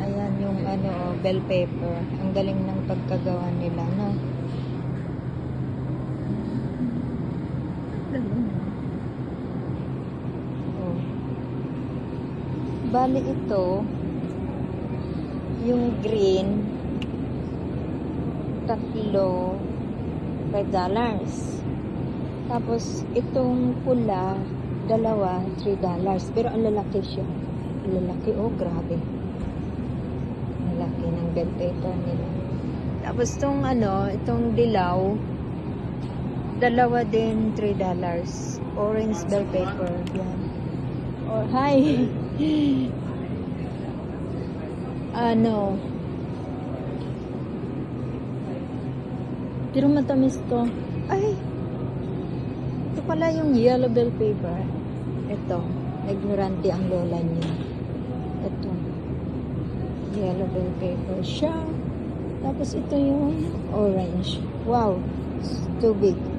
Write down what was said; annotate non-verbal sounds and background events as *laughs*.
Ayan yung ano, bell pepper. Ang galing ng pagkagawa nila, no? Oh. Bali ito, yung green, tatlo, $5 dollars. Tapos, itong pula, dalawa, $3 dollars. Pero ang lalaki siya. Ang lalaki, oh, grabe. Laki ng pepper nila. Tapos, itong ano, itong dilaw, dalawa din, $3 dollars. Orange bell pepper. Yan. Oh, hi! *laughs* ano, pero matamis to. Ay! Ito pala yung yellow bell pepper. Ito. Ignorante ang lola niya. Bell pepper siya. Tapos ito yung orange. Wow. It's too big.